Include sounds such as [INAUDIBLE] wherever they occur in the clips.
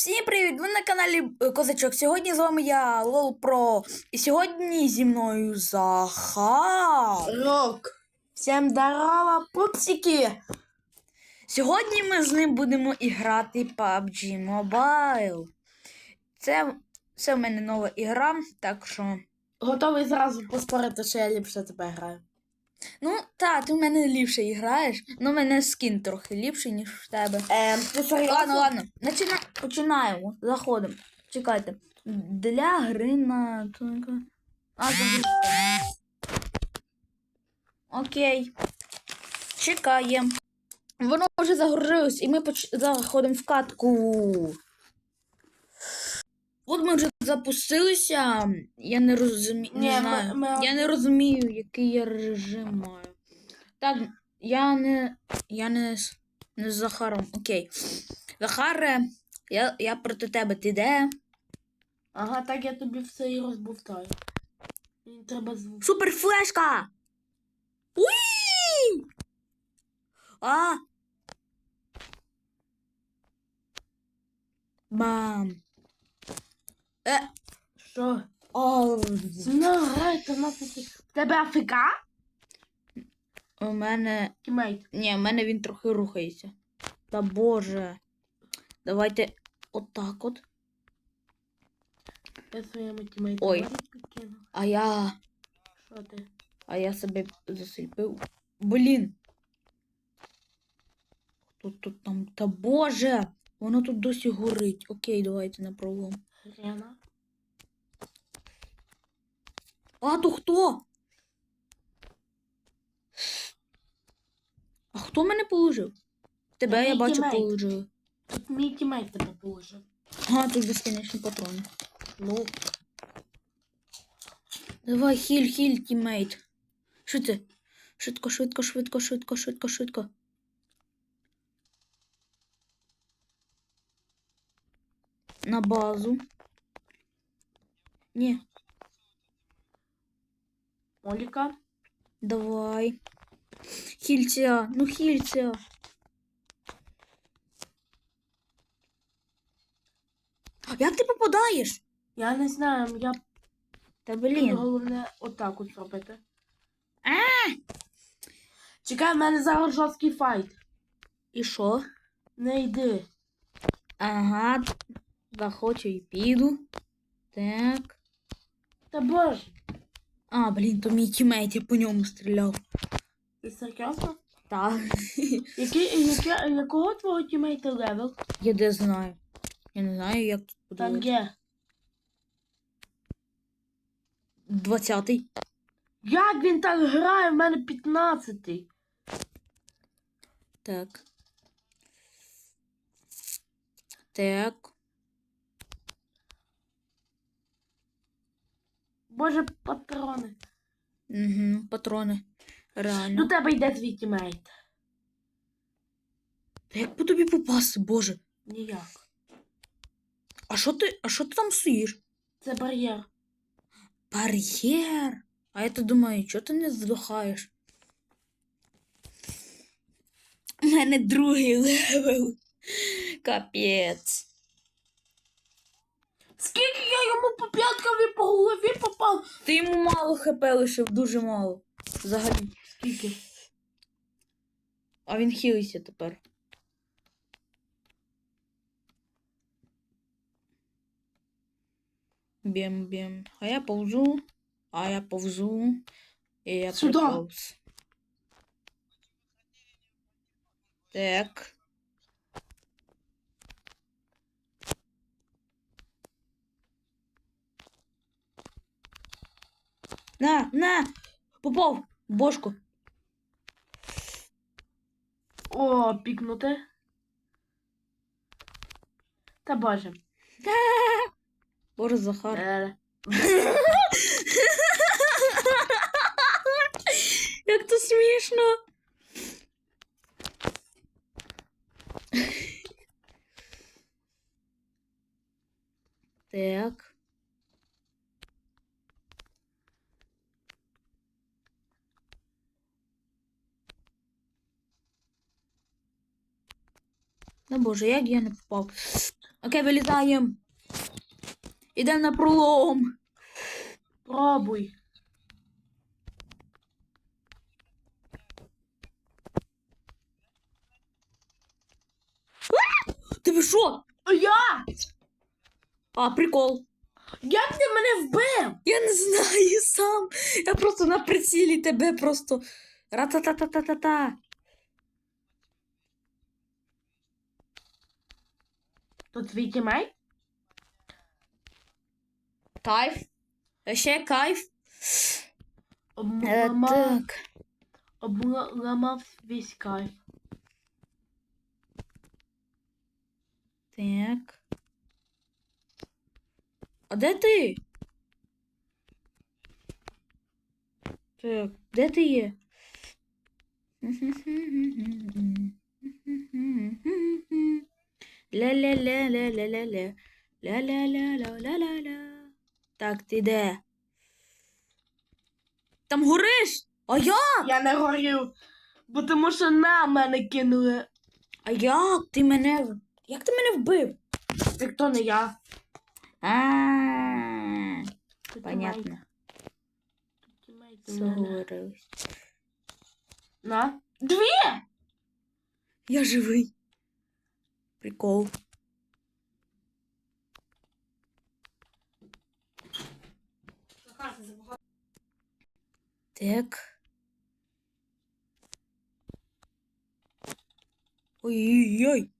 Всім привіт! Ви на каналі е, Козачок. Сьогодні з вами я Лол Про. І сьогодні зі мною Захар. Рок. Всем здорово, пупсики! Сьогодні ми з ним будемо іграти PUBG Mobile. Це, це в мене нова ігра, так що. Готовий зразу поспорити, що я ліпше тебе граю. Ну, та, ти в мене ліпше граєш, але в мене скін трохи ліпший, ніж в тебе. Ем, ти серйозно? Ладно, ладно. Начина... Починаємо. Заходимо. Чекайте. Для гри на. А, загрузка. Окей. Чекаємо. Воно вже загрузилось, і ми поч... заходимо в катку. От ми вже запустилися. Я не розумію. Ні, Не знаю. ми- Я не розумію, який я режим маю. Так, я не. Я не. з- Не з Захаром. Окей. Захаре, я, я проти тебе. Ти де? Ага, так я тобі все і розбовтаю. Мені треба звук. Суперфлешка! Уї! А! Бам! Е! Що? О, Ну, грайте, в нас. В тебе АФК? у мене. Тімейт. Ні, у мене він трохи рухається. Та боже. Давайте отак от. Я своєму тімейту Ой. А я. Що ти? А я себе засильпив. Блін. Хто тут там? Та боже! Воно тут досі горить. Окей, давайте на пролом. Хрена? А то хто? А хто мене положив? Тебе Та я бачу тімейт. положили. Тут мій тімейт тебе положив. А, тут безкінечні патрони. Ну, Давай, хіль, хіль, тімейт. Це? Швидко, швидко, швидко, швидко, швидко, швидко. На базу. Ні, Моліка. давай. Хільця, ну хільця. Як ти попадаєш? Я не знаю, я Та блін. головне отак от зробити. Чекай, в мене зараз жорсткий файт. І що? Не йди. Ага, захочу і піду. Так. Та боже. А, блін, то мій тімейт, я по ньому стріляв. Ти серйозно? Так. [LAUGHS] Який, яке, якого твого тімейта левел? Я де знаю. Я не знаю, як тут Там подивитися. є. Двадцятий. Як він так грає? В мене 15-й. Так. Так. Боже, патрони. Угу, патрони. До Реально. тебе йде твій тімейт. Та як по тобі попасти, боже? Ніяк. А що ти, а що ти там стоїш? Це бар'єр. Бар'єр. А я то думаю, чого ти не здохаєш? У мене другий левел. Капець. Скільки йому по п'яткам по голові попав? Ти йому мало хп лишив, дуже мало. Взагалі. Скільки? А він хилиться тепер. Бім-бім. А я повзу. А я повзу. І я Сюда. приповз. Так. На, на! Попов! Бошку. О, пікнути. Та боже. Боже, Захар. Е, Як то смішно. Так. Боже, як я не попав? Окей, вилітаємо. Ідемо на пролом. Пробуй. Ти ви що? Я! А, прикол. Як ти мене вбив? Я не знаю сам. Я просто на прицілі тебе просто. Ра-та-та-та-та-та-та. То твій тімейт? Кайф. А ще кайф. Е, так. обламав весь кайф. Так. А де ти? Так, де ти є? [LAUGHS] Ля-ля-ля-ля-ля-ля-ля. Ля-ля-ля-ля-ля-ля-ля. Так, ти де? Там гориш? А я? Я не горю, бо тому що на мене кинули. А як ти мене? Як ти мене вбив? Так то не я. А, понятно. говорилось. На. Дві! Я живий. Прикол. Так. Ой-ой-ой.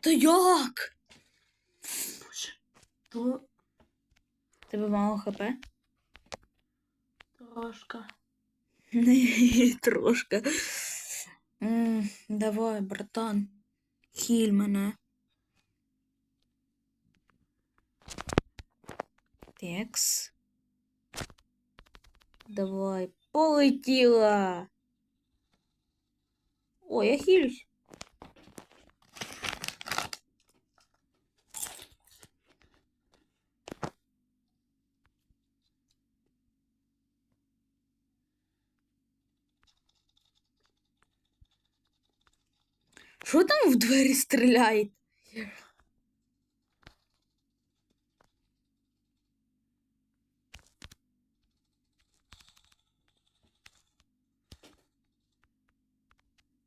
Та як? Ту Тебе мало хп? [LAUGHS] трошка. М, Давай, братан. Хіль мене. Текс. Давай, полетіла. О, я хилюсь. Що там в двері стріляє?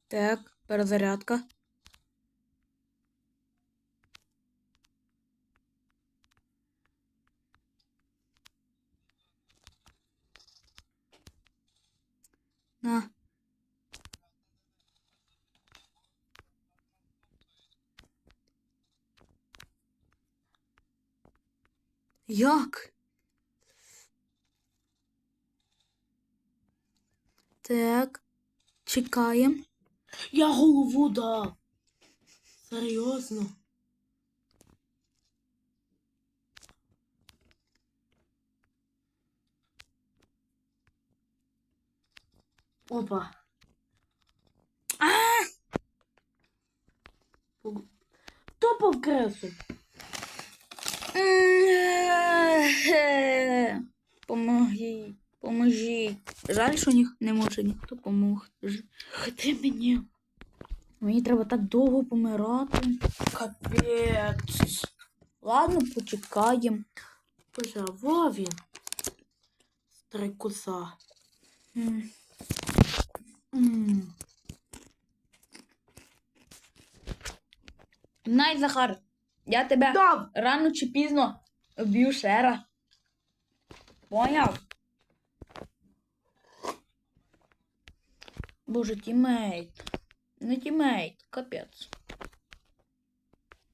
Так, перезарядка. На. Як? Так. Чекаємо. Я голову дав. Серйозно. Опа. А! Хто повкресу? Помогіть, поможіть. Жаль, що ніх не може ніхто допомогти мені. Мені треба так довго помирати. Капець. Ладно, почекаємо. Во він. Стрикуса. М, М. Захар, я тебе Дав! рано чи пізно вб'ю ще раз. Поняв? Боже, тімейт. Не тімейт, капець.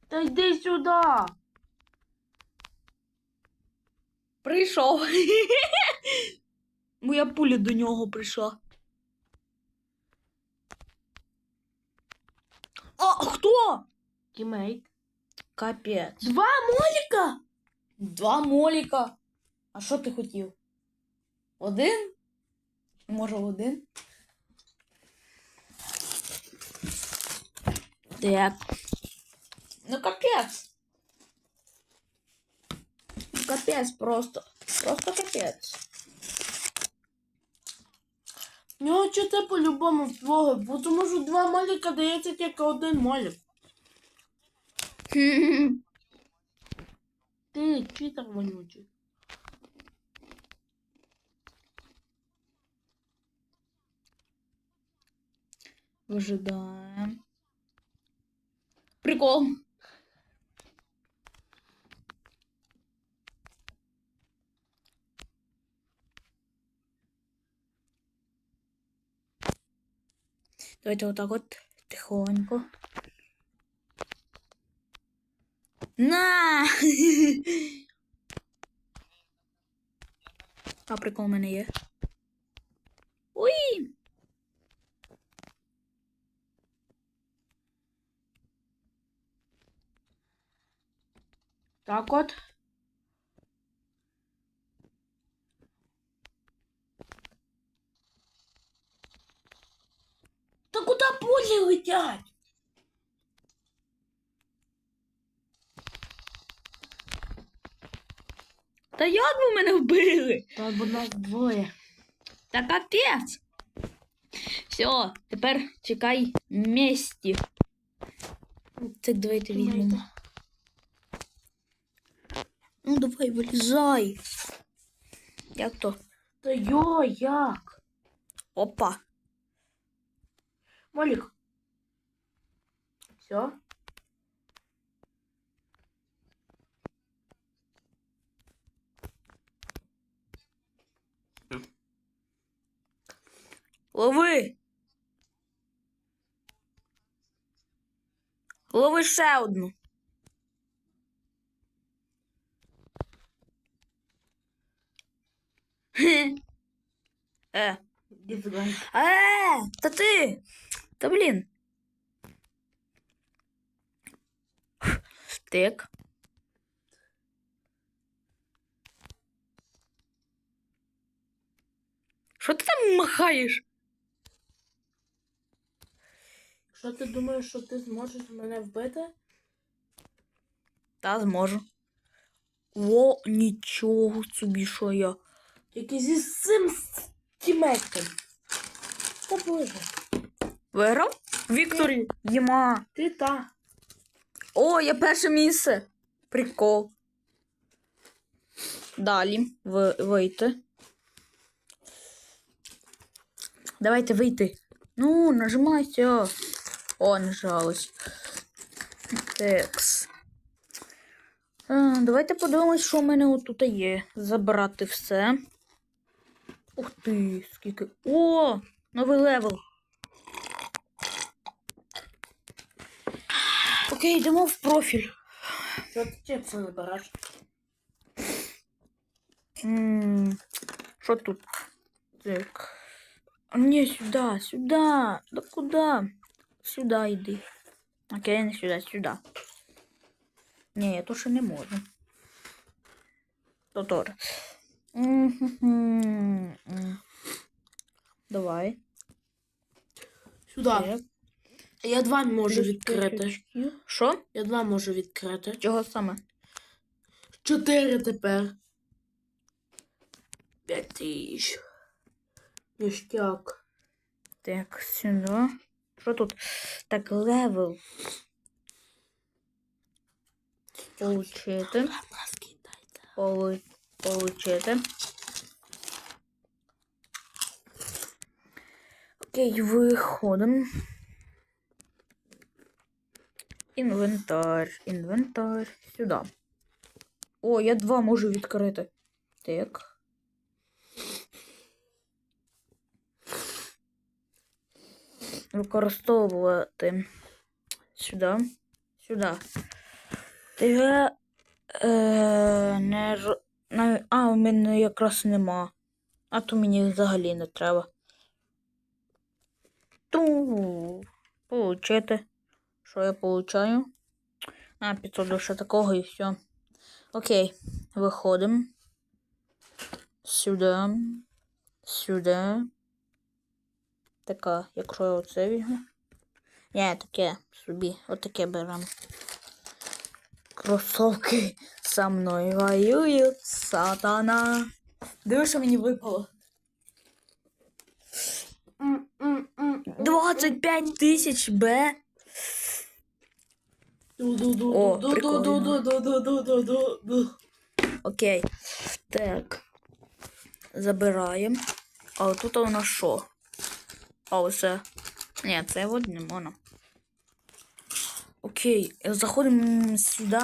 Та йди сюди. Прийшов. [LAUGHS] Моя пуля до нього прийшла. А, хто? Тімейт. Капець. Два моліка? Два моліка. А що ти хотів? Один? Може, один? Так. Ну капець. Ну капець просто. Просто капець. Ну, чи це по-любому вдвоє, бо тому що два маліка дається тільки один малік. Ти читер вонючий. Выжидаем. Прикол. Давайте вот так вот тихонько. На! [LAUGHS] А прикол у мене є. Ой! Так от. Та куди пулі летять? Та як ви мене вбили? Та бо нас двоє. Та капець. Все, тепер чекай місті. Так давайте візьмемо. Ну давай, вилізай. Як то? Та йо, як? Опа. Малік. Все? Лови. Лови ще одну. Е. Е, та ти. Та блін. Так. Що ти там махаєш? Якщо ти думаєш, що ти зможеш мене вбити, Та зможу. О, нічого собі, що я. тільки зі цим тімейтом. Та боже. Виграв? Вікторі. Єма. Ти та. О, я перше місце. Прикол. Далі. Ви, вийти. Давайте вийти. Ну, нажимайся. О, нажалось. Текс. Е, Давайте подивимось, що в мене отут є. Забрати все. Ух ти, скільки. О! Новий левел. Окей, йдемо в профіль. Що ти чіпси вибираєш? Що тут? Так. А, Ні, сюди, сюди. Да куди? Сюди йди. Окей, не сюди, сюди. Ні, я то ще не можу. Тотор. Давай. Сюди. Я два можу відкрити. Що? Я два можу відкрити. Чого саме? Чотири тепер. П'ять тисяч. Ніштяк. Так, сюди. Що тут? Так, левел. Получити. Получити. Окей, виходимо. Інвентар, інвентар. Сюди. О, я два можу відкрити. Так. Використовувати. Сюди. Сюди. Я е, не на- А, у мене якраз нема. А то мені взагалі не треба. Ту. Получити. Що я получаю? А, 500 лише такого і все. Окей, виходимо. Сюди. Сюди. Така, якщо я оце візьму. Ні, таке собі, отаке беремо. Кросовки со мною воюють, сатана. Диви, що мені випало. 25 тисяч Б. О, прикольно. Окей. Так. Забираємо. А тут у нас що? А оце. Ні, це от не можна. Окей, заходимо сюди.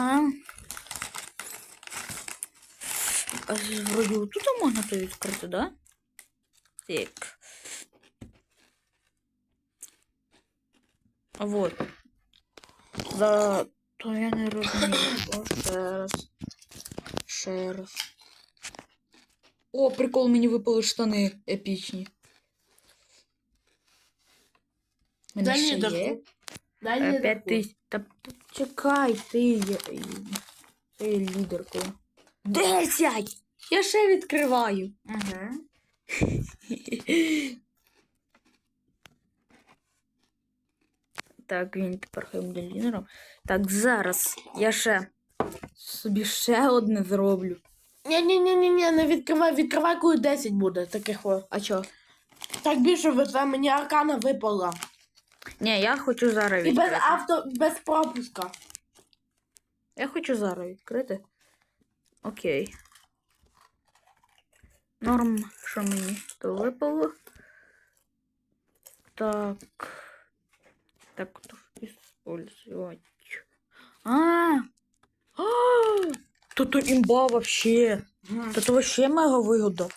Вроді тут можна то відкрити, да? Так. Вот. За... То я не розумію. О, ще раз. Ще раз. О, прикол, мені випали штани епічні. У мене Дай ще лідерку. є. Дай Е, лідерку. П'ять тисяч. Та чекай, ти є. Ти лідерку. Десять! Я ще відкриваю. Ага. [LAUGHS] Так, він тепер хай буде лідером. Так, зараз я ще собі ще одне зроблю. Ні-ні-ні-ні, не відкривай, відкривай, коли 10 буде таких о. А чо? Так більше везе, мені аркана випала. Ні, я хочу зараз І без відкрити. авто, без пропуска. Я хочу зараз відкрити. Окей. Норм, що мені то випало. Так. Так, то использовать. А! А! То то імба вообще. То то вообще мега вигода.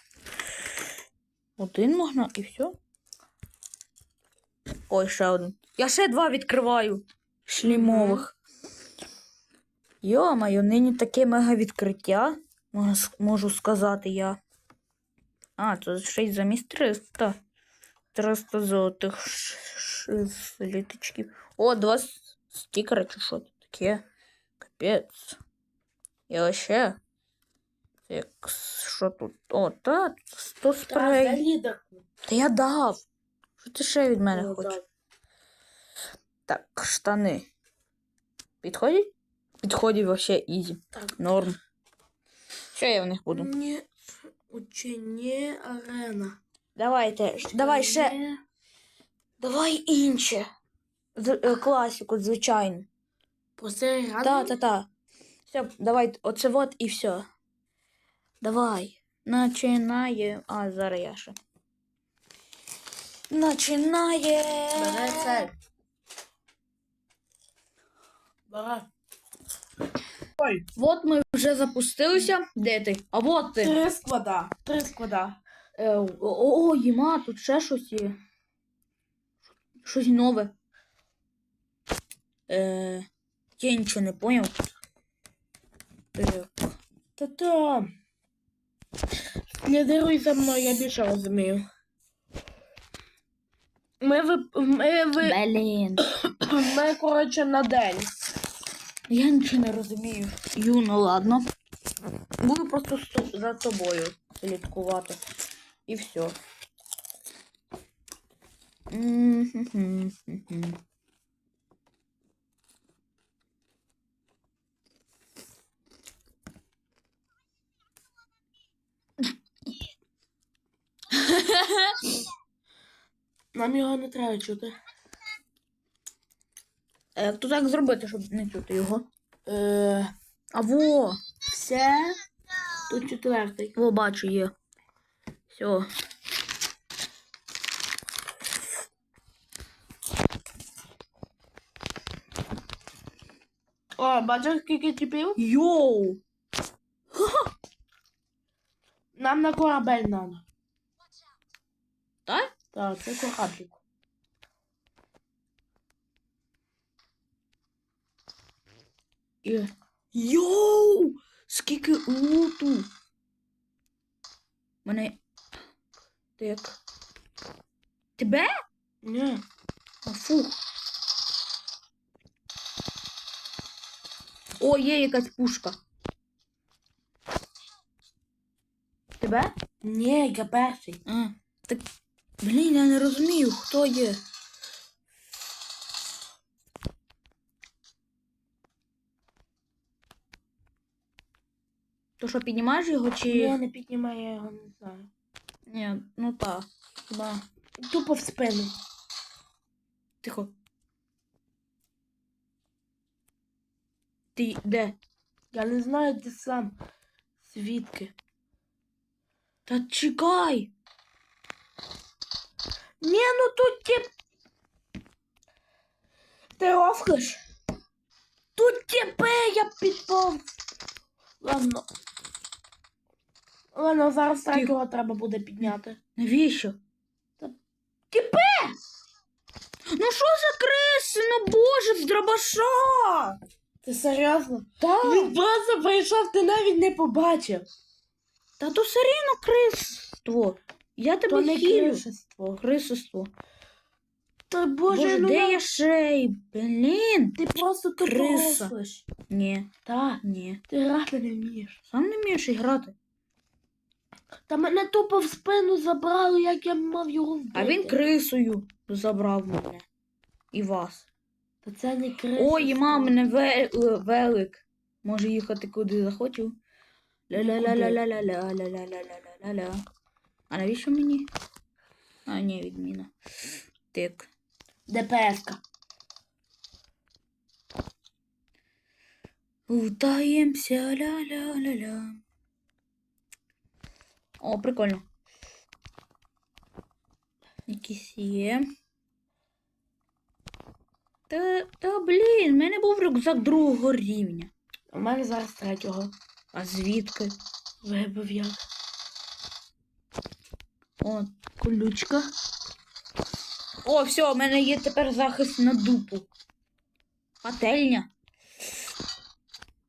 Один можна і все. Ой, ще один. Я ще два відкриваю. Шлімових. Йо-моє, нині таке мега відкриття. Можу, сказати я. А, це ще й замість 300. 300 золотих ш- О, два с- стікери чи що таке. Капець. І ще. Як, що тут? О, та, 100 Так, спрей. Та я дав. Що ти ще від мене Ну, хочеш? Так. Так, штани. Підходять? Підходять вообще ізі. Так. Норм. Що я в них буду? Ні, учені арена. Давайте, ш- давай ще. Давай інше. З, е, класику, звичайно. Проси Та, та, та. Все, давай, оце вот і все. Давай. Начинає. А, зараз я ще. Начинає. Бери це. Ой, Вот ми вже запустилися. Де ти? А вот ти. три склада. Три склада. Е, о, о, єма, тут ще щось є. Щось нове. Е, я нічого не поняв. Так. Та-та. Лідируй за мною, я більше розумію. Ми ви, ми, ви, Блін. [COUGHS] ми, коротше, на день. Я нічого не розумію. Ю, ну ладно. Буду просто за тобою слідкувати. І все. Нам його не треба чути. Як то так зробити, щоб не чути його? Е, А во! все. Тут четвертий. Во, бачу, є. Все. О, бачиш, скільки тіпів? Йоу! Нам на корабель надо. Так? Так, це кораблик. І... Йоу! Скільки луту! Мене. Так. Тебе? Ні. А, фух. О, є якась пушка. Тебе? Ні, я перший. А, так. Блін, я не розумію, хто є. То що, піднімаєш його чи. Ні, не піднімай, я його не знаю. Ні, ну так. Хіба. Тупо в спину. Тихо. Ти де? Я не знаю, де сам. Звідки? Та чекай. Ні, ну тут тип. Ти ровкаєш? Тут тіпи, я підпов. Ладно. Ладно, зараз Тихо. третього треба буде підняти. Навіщо? Та- Тіпе! Ну що за криси? Ну боже, дробаша! Ти серйозно? Так. Він просто прийшов, ти навіть не побачив. Та то все рівно крисство. Я тебе То не хілю. кришество. Крисиство. Та боже, Боже, ну де я шей? Блін. ти просто Криса. Ні, Так, ні. ти грати не вмієш. Сам не вмієш і грати. Та мене тупо в спину забрали, як я мав його вбити. А він крисою забрав мене. І вас. Та це не криса. Ой, і мама мене ве- велик. Може їхати куди захочу. Ля-ля-ля-ля-ля-ля-ля-ля-ля-ля-ля-ля-ля. А навіщо мені? А, ні, відміна. Так. ДПС-ка. Утаємся, ля-ля-ля-ля. О, прикольно. Якісь є. Та, та блін, в мене був рюкзак другого рівня. У мене зараз третього. А звідки? Вибив я. О, колючка. О, все, у мене є тепер захист на дупу. Пательня.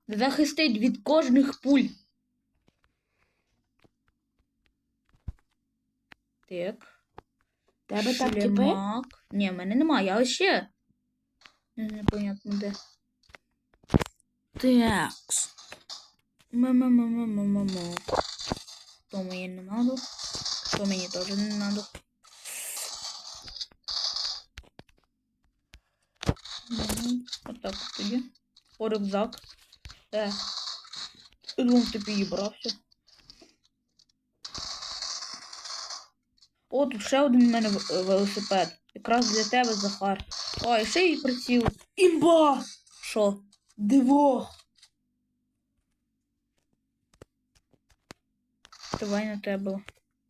Захистить від кожних пуль. Так. Тебе так тіпи? Ні, в мене немає, але ще. Не- Непонятно де. Такс. Ма-ма-ма-ма-ма-ма. То мені не надо. То мені теж не надо. Отак от тоді. О, рюкзак. Е. Думав, ти підібрався. О, тут ще один в мене е, велосипед. Якраз для тебе, Захар. О, і ще й приціл. Імба! Що? Диво! Давай на тебе.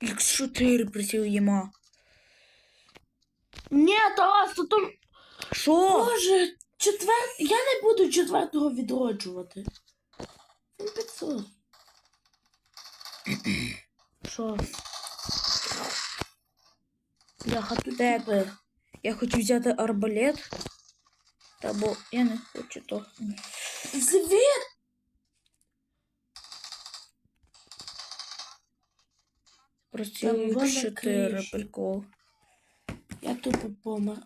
X4 приціл їма. Ні, Тарас, то то... Що? Боже, четвер... Я не буду четвертого відроджувати. Він 500. Що? Бляха, тут Так. тіпи. Я хочу взяти арбалет. Та бо я не хочу то. Звір! Та X4 прикол. Я тупо помер.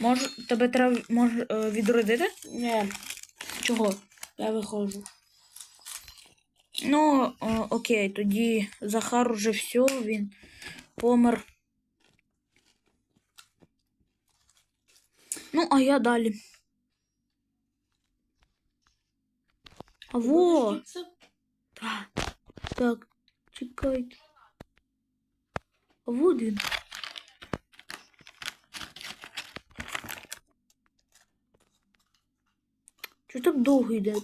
Може, тебе треба може, відродити? Ні, Чого? я виходжу. Ну, о, окей, тоді Захар уже все, він помер. Ну, а я далі. А во! Так, так, чекайте. А вот він. Чого так довго йде?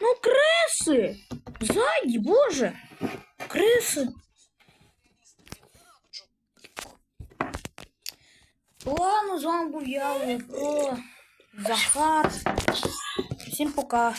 Ну, криси! Ззаді, боже! Криси! Ладно, з я, про Захар. Всім пока.